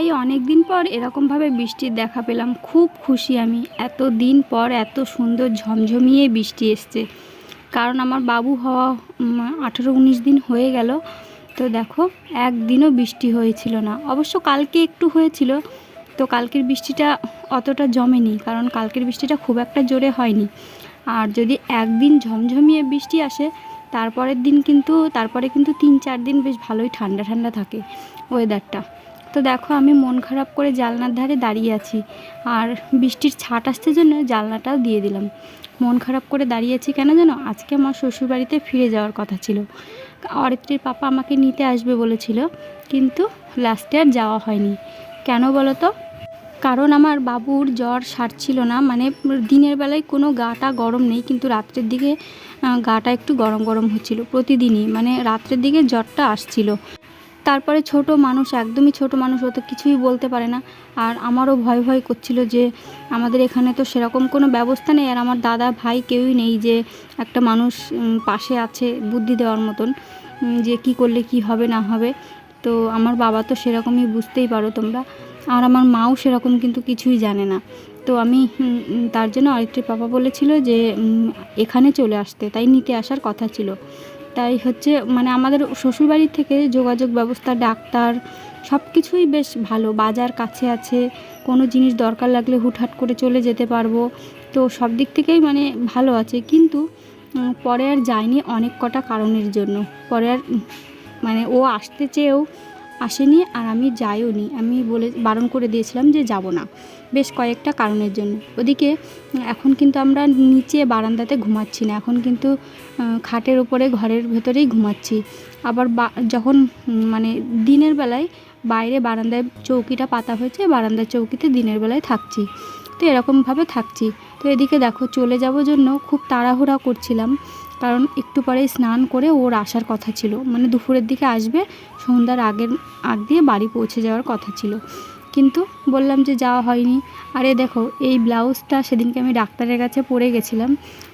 এই অনেক দিন পর এরকমভাবে বৃষ্টির দেখা পেলাম। খুব খুশি আমি। এত দিন পর এত সুন্দর ঝমঝমিয়ে বৃষ্টি এসছে। কারণ আমার বাবু হওয়া আঠেরো উনিশ দিন হয়ে গেল। তো দেখো, একদিনও বৃষ্টি হয়েছিল না। অবশ্য কালকে একটু হয়েছিল। তো কালকের বৃষ্টিটা অতটা জমেনি। কারণ কালকের বৃষ্টিটা খুব একটা জোরে হয়নি। আর যদি একদিন ঝমঝমিয়ে বৃষ্টি আসে, তারপরের দিন কিন্তু, তারপরে কিন্তু তিন চার দিন বেশ ভালোই ঠান্ডা ঠান্ডা থাকে ওয়েদারটা তো দেখো আমি মন খারাপ করে জানলার ধারে দাঁড়িয়ে আছি। আর বৃষ্টির ছাট আসতে জন্য জানলাটাও দিয়ে দিলাম। মন খারাপ করে দাঁড়িয়ে আছি কেন জানো আজকে আমার শ্বশুরবাড়িতে ফিরে যাওয়ার কথা ছিল। অরিত্রীর পাপা আমাকে নিতে আসবে বলেছিল, কিন্তু লাস্টে আর যাওয়া হয়নি। কেন বলো তো? কারণ আমার বাবুর জ্বর সারছিল না মানে দিনের বেলায় কোনো গাটা গরম নেই, কিন্তু রাত্রের দিকে গাটা একটু গরম গরম হচ্ছিল প্রতিদিনই মানে রাত্রের দিকে জ্বরটা আসছিল। তারপরে ছোট মানুষ, একদমই ছোট মানুষ, ও তো কিছুই বলতে পারে না। আর আমারও ভয় ভয় করছিল যে আমাদের এখানে তো সেরকম কোনো ব্যবস্থা নেই। আর আমার দাদা ভাই কেউই নেই যে একটা মানুষ পাশে আছে বুদ্ধি দেওয়ার মতন যে কি করলে কি হবে না হবে। তো আমার বাবা তো সেরকমই বুঝতেই পারো তোমরা। আর আমার মাও সেরকম কিন্তু কিছুই জানে না। তো আমি তার জন্য আরেকটির পাপা বলেছিল যে এখানে চলে আসতে। তাই নিতে আসার কথা ছিল। তাই হচ্ছে মানে আমাদের শ্বশুরবাড়ির থেকে যোগাযোগ ব্যবস্থা, ডাক্তার সব কিছুই বেশ ভালো। বাজার কাছে আছে, কোনো জিনিস দরকার লাগলে হুটহাট করে চলে যেতে পারব। তো সব দিক থেকেই মানে ভালো আছে। কিন্তু পরে আর যায়নি অনেক কটা কারণের জন্য। পরে আর মানে ও আসতে চেয়েও আসেনি আর আমি যাইও নি আমি বলে, বারণ করে দিয়েছিলাম যে যাব না। বেশ কয়েকটা কারণের জন্য। ওদিকে, এখন কিন্তু আমরা নিচে বারান্দাতে ঘুমাচ্ছি না। এখন কিন্তু খাটের ওপরে ঘরের ভেতরেই ঘুমাচ্ছি। আবার যখন মানে দিনের বেলায় বাইরে বারান্দায় চৌকিটা পাতা হয়েছে, বারান্দার চৌকিতে দিনের বেলায় থাকছি। তো এরকমভাবে থাকছি। তো এদিকে দেখো, চলে যাব জন্য খুব তাড়াহুড়া করছিলাম। কারণ একটু পরেই স্নান করে ওর আসার কথা ছিল। মানে দুপুরের দিকে আসবে, সন্ধ্যার আগের, আগ দিয়ে বাড়ি পৌঁছে যাওয়ার কথা ছিল। কিন্তু বললাম যে যাওয়া হয়নি। আরে দেখো, এই ব্লাউজটা সেদিনকে আমি ডাক্তারের কাছে পরে গেছিলাম।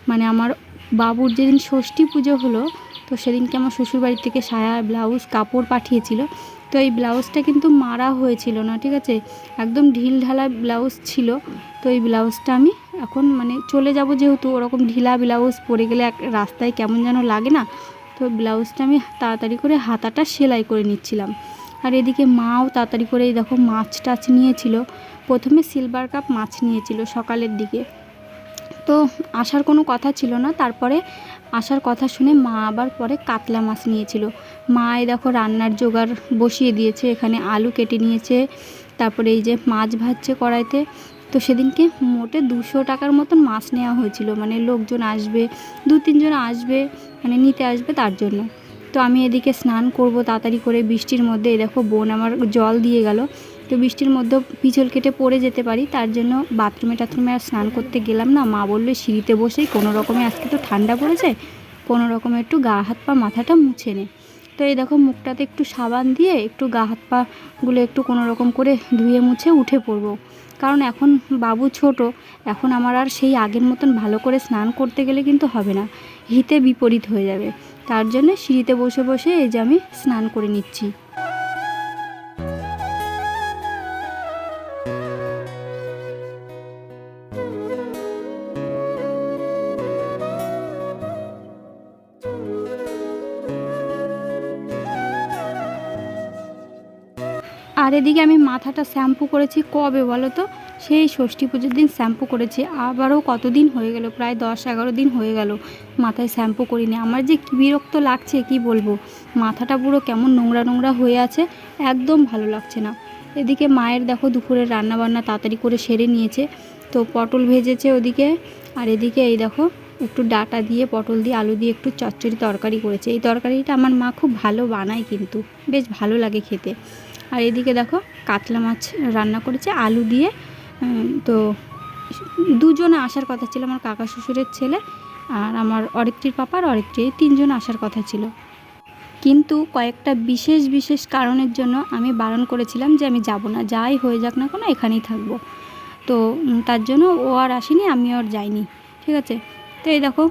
মানে আমার বাবুর যেদিন ষষ্ঠী পুজো হলো, তো সেদিনকে আমার শ্বশুরবাড়ি থেকে সায়া ব্লাউজ কাপড় পাঠিয়েছিল। তো এই ব্লাউজটা কিন্তু মারা হয়েছিল না, ঠিক আছে? একদম ঢিল ঢালা ব্লাউজ ছিল। তো এই ব্লাউজটা আমি এখন মানে চলে যাব যেহেতু, ওরকম ঢিলা ব্লাউজ পরে গেলে এক রাস্তায় কেমন যেন লাগে না, তো ব্লাউজটা আমি তাড়াতাড়ি করে হাতাটা সেলাই করে নিচ্ছিলাম। আর এদিকে মাও তাড়াতাড়ি করে এই দেখো মাছ টাছ নিয়েছিল, প্রথমে সিলভার কাপ মাছ নিয়েছিল সকালের দিকে। তো আসার কোনো কথা ছিল না, তারপরে আসার কথা শুনে মা আবার পরে কাতলা মাছ নিয়েছিল। মা এই দেখো রান্নার জোগাড় বসিয়ে দিয়েছে, এখানে আলু কেটে নিয়েছে, তারপরে এই যে মাছ ভাজছে কড়াইতে তো সেদিনকে মোটে দুশো টাকার মতন মাছ নেওয়া হয়েছিল। মানে লোকজন আসবে, দু তিনজন আসবে মানে নিতে আসবে তার জন্য। তো আমি এদিকে স্নান করব তাড়াতাড়ি করে বৃষ্টির মধ্যে। দেখো বোন আমার জল দিয়ে গেল। তো বৃষ্টির মধ্যে পিছল কেটে পড়ে যেতে পারি, তার জন্য বাথরুমে টাথরুমে আর স্নান করতে গেলাম না। মা বলল, সিঁড়িতে বসেই কোনো রকমে আজকে তো ঠান্ডা পড়েছে, কোনো রকমে একটু গা হাত পা মাথাটা মুছে নে। তো এই দেখো মুখটাতে একটু সাবান দিয়ে একটু গা হাত পাগুলো একটু কোনো রকম করে ধুয়ে মুছে উঠে পড়ব। কারণ এখন বাবু ছোট, এখন আমার আর সেই আগের মতন ভালো করে স্নান করতে গেলে কিন্তু হবে না, হিতে বিপরীত হয়ে যাবে। তার জন্য সিঁড়িতে বসে বসে এই যে আমি স্নান করে নিচ্ছি। আর এদিকে আমি মাথাটা শ্যাম্পু করেছি, কবে বলো তো? সেই ষষ্ঠী পুজোর দিন শ্যাম্পু করেছি, আবারও কতদিন হয়ে গেল? প্রায় দশ এগারো দিন হয়ে গেল মাথায় শ্যাম্পু করিনি। আমার যে কী বিরক্ত লাগছে কি বলব? মাথাটা পুরো কেমন নোংরা নোংরা হয়ে আছে, একদম ভালো লাগছে না। এদিকে মায়ের দেখো দুপুরের রান্না বান্না তাড়াতাড়ি করে সেরে নিয়েছে, তো পটল ভেজেছে ওদিকে। আর এদিকে এই দেখো, একটু ডাটা দিয়ে, পটল দিয়ে, আলু দিয়ে একটু চচ্চড়ি তরকারি করেছে। এই তরকারিটা আমার মা খুব ভালো বানায় কিন্তু, বেশ ভালো লাগে খেতে। আর এদিকে দেখো কাতলা মাছ রান্না করেছে, আলু দিয়ে। তো দুজনে আসার কথা ছিল, আমার কাকা শ্বশুরের ছেলে আর আমার অরিত্রীর পাপা আর অরিত্রী, এই তিনজন আসার কথা ছিল। কিন্তু কয়েকটা বিশেষ বিশেষ কারণের জন্য আমি বারণ করেছিলাম যে আমি যাব না, যাই হয়ে যাক না কোনো, এখানেই থাকব। তো তার জন্য ও আর আসেনি, আমি আর যাইনি, ঠিক আছে? তো এই দেখো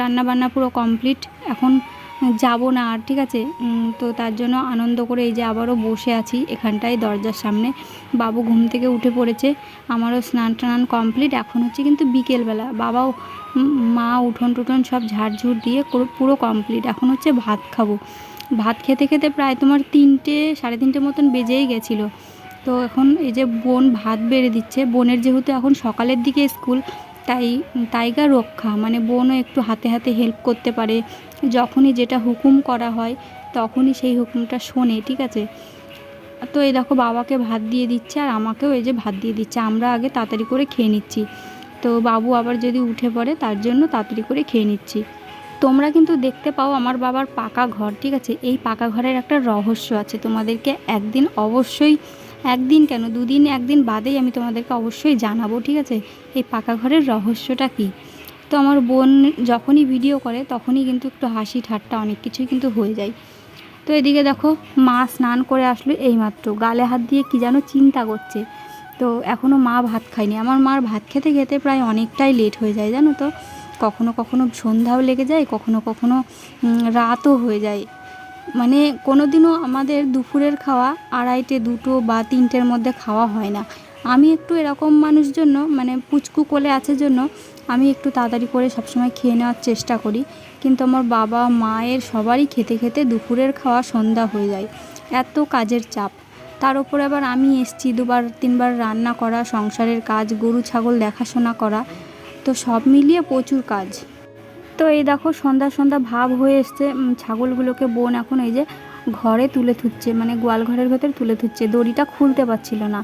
রান্না বান্না পুরো কমপ্লিট এখন যাব না আর, ঠিক আছে? তো তার জন্য আনন্দ করে এই যে আবারও বসে আছি এখানটায় দরজার সামনে। বাবু ঘুম থেকে উঠে পড়েছে। আমারও স্নান টান কমপ্লিট। এখন হচ্ছে কিন্তু বিকেলবেলা। বাবাও মা উঠোন টুঠোন সব ঝাড়ঝুড় দিয়ে পুরো- কমপ্লিট। এখন হচ্ছে ভাত খাব। ভাত খেতে খেতে প্রায় তোমার তিনটে, সাড়ে তিনটে মতন বেজেই গেছিল। তো এখন এই যে বোন ভাত বেড়ে দিচ্ছে। বোনের যেহেতু এখন সকালের দিকে স্কুল, তাই তাইগা রক্ষা। মানে বোনও একটু হাতে হাতে হেল্প করতে পারে। যখনই যেটা হুকুম করা হয়, তখনই সেই হুকুমটা শোনে, ঠিক আছে? তো এই দেখো, বাবাকে ভাত দিয়ে দিচ্ছে আর আমাকেও এই যে ভাত দিয়ে দিচ্ছে। আমরা আগে তাড়াতাড়ি করে খেয়ে নিচ্ছি। তো বাবু আবার যদি উঠে পড়ে, তার জন্য তাড়াতাড়ি করে খেয়ে নিচ্ছি। তোমরা কিন্তু দেখতে পাও আমার বাবার পাকা ঘর, ঠিক আছে? এই পাকা ঘরের একটা রহস্য আছে তোমাদেরকে একদিন অবশ্যই, একদিন কেন? দুদিন, একদিন বাদেই আমি তোমাদেরকে অবশ্যই জানাব, ঠিক আছে? এই পাকা ঘরের রহস্যটা কী? তো আমার বোন যখনই ভিডিও করে, তখনই কিন্তু একটু হাসি ঠাট্টা অনেক কিছুই কিন্তু হয়ে যায়। তো এদিকে দেখো, মা স্নান করে আসলো এইমাত্র। গালে হাত দিয়ে কি যেন চিন্তা করছে। তো এখনও মা ভাত খায়নি। আমার মার ভাত খেতে খেতে প্রায় অনেকটাই লেট হয়ে যায়, জানো তো? কখনো কখনো সন্ধ্যাও লেগে যায়, কখনো কখনো রাতও হয়ে যায়। মানে কোনো দিনও আমাদের দুপুরের খাওয়া আড়াইটে, দুটো বা তিনটের মধ্যে খাওয়া হয় না। আমি একটু এরকম মানুষ জন্য মানে পুচকু কোলে আছে জন্য আমি একটু তাড়াতাড়ি করে সবসময় খেয়ে নেওয়ার চেষ্টা করি। কিন্তু আমার বাবা, মায়ের সবারই খেতে খেতে দুপুরের খাওয়া সন্ধ্যা হয়ে যায়। এত কাজের চাপ। তার উপরে আবার আমি এসছি দুবার, তিনবার রান্না করা, সংসারের কাজ, গরু, ছাগল দেখাশোনা করা। তো সব মিলিয়ে প্রচুর কাজ। তো এই দেখো সন্ধ্যা সন্ধ্যা ভাব হয়ে এসছে। ছাগলগুলোকে বোন এখন এই যে ঘরে তুলে থুচ্ছে মানে গোয়াল ঘরের ভেতর তুলে থুচ্ছে দড়িটা খুলতে পারছিল না।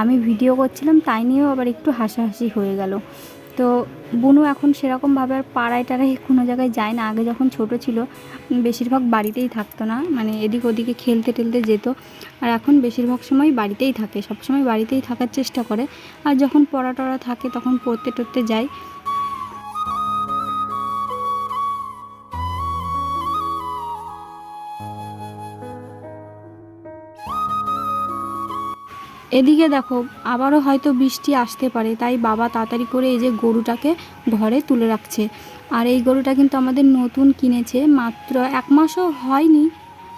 আমি ভিডিও করছিলাম, তাই নিয়েও আবার একটু হাসাহাসি হয়ে গেল। তো বুনু এখন সেরকমভাবে আর পাড়ায় টাড়ায় কোনো জায়গায় যায় না। আগে যখন ছোট ছিল, বেশিরভাগ বাড়িতেই থাকতো না। মানে এদিক ওদিকে খেলতে টেলতে যেত। আর এখন বেশিরভাগ সময় বাড়িতেই থাকে। সব সময় বাড়িতেই থাকার চেষ্টা করে। আর যখন পড়া টড়া থাকে, তখন পড়তে টড়তে যায়। এদিকে দেখো, আবারও হয়তো বৃষ্টি আসতে পারে, তাই বাবা তাড়াতাড়ি করে এই যে গরুটাকে ঘরে তুলে রাখছে। আর এই গরুটা কিন্তু আমাদের নতুন কিনেছে, মাত্র এক মাসও হয়নি,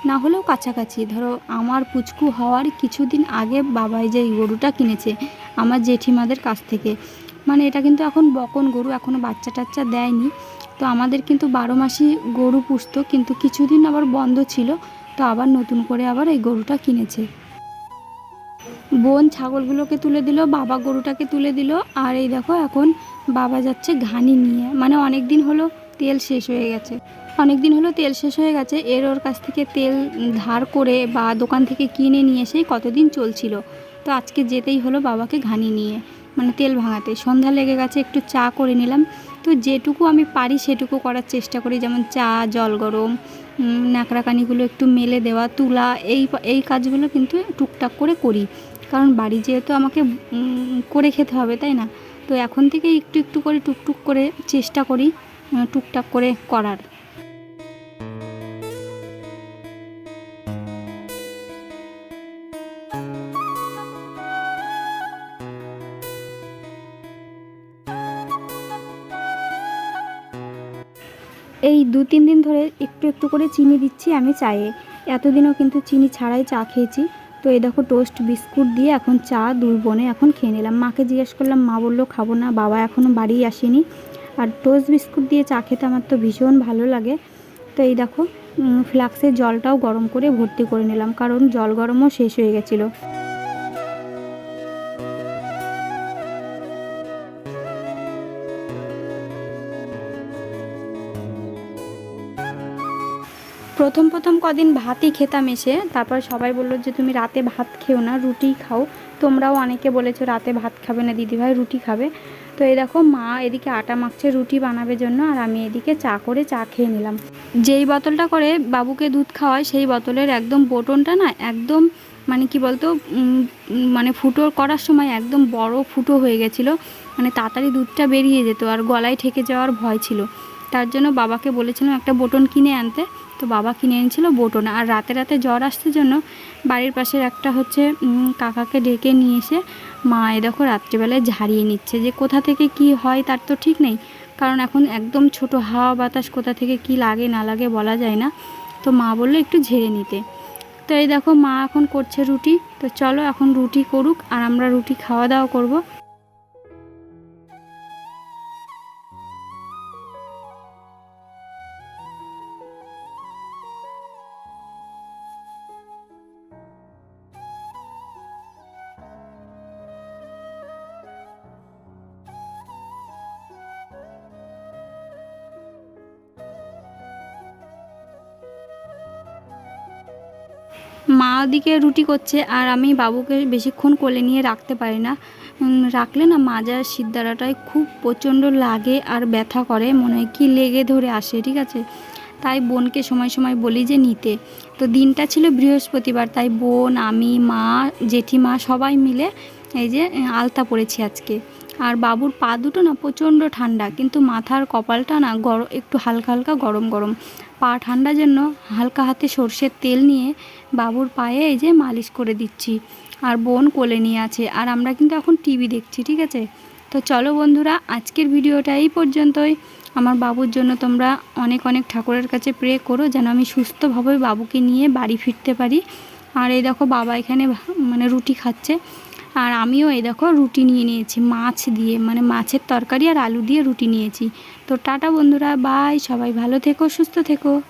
না হলেও কাছাকাছি। ধরো, আমার পুচকু হওয়ার কিছুদিন আগে বাবাই যে এই গরুটা কিনেছে, আমার জেঠিমাদের কাছ থেকে। মানে এটা কিন্তু এখন বকন গরু এখনও বাচ্চা টাচ্চা দেয়নি। তো আমাদের কিন্তু বারো মাসই গরু পুষতো, কিন্তু কিছুদিন আবার বন্ধ ছিল, তো আবার নতুন করে আবার এই গরুটা কিনেছে। বোন ছাগলগুলোকে তুলে দিল, বাবা গরুটাকে তুলে দিল। আর এই দেখো এখন বাবা যাচ্ছে ঘানি নিয়ে। মানে অনেক দিন হলো তেল শেষ হয়ে গেছে। অনেক দিন হলো তেল শেষ হয়ে গেছে। এর ওর কাছ থেকে তেল ধার করে বা দোকান থেকে কিনে নিয়ে এসেই কতদিন চলছিল। তো আজকে যেতেই হলো বাবাকে ঘানি নিয়ে মানে তেল ভাঙাতে। সন্ধ্যা লেগে গেছে, একটু চা করে নিলাম। তো যেটুকু আমি পারি সেটুকু করার চেষ্টা করি। যেমন চা, জল গরম ন্যাকড়াকানিগুলো একটু মেলে দেওয়া, তুলা, এই এই কাজগুলো কিন্তু টুকটাক করে করি। কারণ বাড়ি যেহেতু আমাকে করে খেতে হবে, তাই না? তো এখন থেকে একটু একটু করে, টুকটুক করে চেষ্টা করি টুকটাক করে করার। এই দু, তিন দিন ধরে একটু একটু করে চিনি দিচ্ছি আমি চায়ে। এতদিনও কিন্তু চিনি ছাড়াই চা খেয়েছি। তো এই দেখো টোস্ট বিস্কুট দিয়ে এখন চা দুই বোনে এখন খেয়ে নিলাম। মাকে জিজ্ঞেস করলাম, মা বলল খাব না, বাবা এখনও বাড়ি আসেনি। আর টোস্ট বিস্কুট দিয়ে চা খেতে আমার তো ভীষণ ভালো লাগে। তো এই দেখো ফ্লাক্সের জলটাও গরম করে ভর্তি করে নিলাম, কারণ জল গরমও শেষ হয়ে গেছিল। প্রথম প্রথম কদিন ভাতই খেতাম এসে, তারপর সবাই বলল যে তুমি রাতে ভাত খেও না, রুটি খাও। তোমরাও অনেকে বলেছ রাতে ভাত খাবে না, দিদিভাই রুটি খাবে। তো এই দেখো মা এদিকে আটা মাখছে, রুটি বানাবে জন্য, আর আমি এদিকে চা করে চা খেয়ে নিলাম। যেই বোতলটা করে বাবুকে দুধ খাওয়ায়, সেই বোতলের একদম বোটনটা না, একদম মানে কি বলতো মানে ফুটো করার সময় একদম বড় ফুটো হয়ে গেছিল। মানে তাড়াতাড়ি দুধটা বেরিয়ে যেত, আর গলায় ঠেকে যাওয়ার ভয় ছিল। তার জন্য বাবাকে বলেছিলাম, একটা বোটন কিনে আনতে। তো বাবা কিনে এনেছিল বোটন। আর রাতে রাতে জ্বর আসতে জন্য বাড়ির পাশের একটা হচ্ছে কাকাকে ডেকে নিয়ে এসে মা, এ দেখো রাত্রিবেলায় ঝাড়িয়ে নিচ্ছে। যে কোথা থেকে কি হয় তার তো ঠিক নেই। কারণ এখন একদম ছোট হাওয়া বাতাস কোথা থেকে কি লাগে না লাগে বলা যায় না। তো মা বলল, একটু ঝেড়ে নিতে। তো এই দেখো মা এখন করছে রুটি। তো চলো এখন রুটি করুক আর আমরা রুটি খাওয়া দাওয়া করব। মা ওদিকে রুটি করছে আর আমি বাবুকে বেশিক্ষণ কোলে নিয়ে রাখতে পারি না। রাখলে না মাজার সিদ্ধারাটায় খুব প্রচণ্ড লাগে আর ব্যথা করে, মনে হয় কি লেগে ধরে আসে, ঠিক আছে? তাই বোনকে সময় সময় বলি যে নিতে। তো দিনটা ছিল বৃহস্পতিবার, তাই বোন, আমি, মা, জেঠিমা সবাই মিলে এই যে আলতা পড়েছি আজকে। আর বাবুর পা দুটো না প্রচণ্ড ঠান্ডা, কিন্তু মাথার কপালটা না গরম একটু হালকা হালকা গরম গরম। পা ঠান্ডার জন্য হালকা হাতে সর্ষের তেল নিয়ে বাবুর পায়ে এই যে মালিশ করে দিচ্ছি। আর বোন কোলে নিয়ে আছে। আর আমরা কিন্তু এখন টিভি দেখছি, ঠিক আছে? তো চলো বন্ধুরা, আজকের ভিডিওটা এই পর্যন্তই। আমার বাবুর জন্য তোমরা অনেক অনেক ঠাকুরের কাছে প্রে করো, যেন আমি সুস্থভাবে বাবুকে নিয়ে বাড়ি ফিরতে পারি। আর এই দেখো বাবা এখানে মানে রুটি খাচ্ছে। আর আমিও এই দেখো রুটি নিয়ে নিয়েছি, মাছ দিয়ে মানে মাছের তরকারি আর আলু দিয়ে রুটি নিয়েছি। তো টাটা বন্ধুরা, বাই, সবাই ভালো থেকো, সুস্থ থেকো।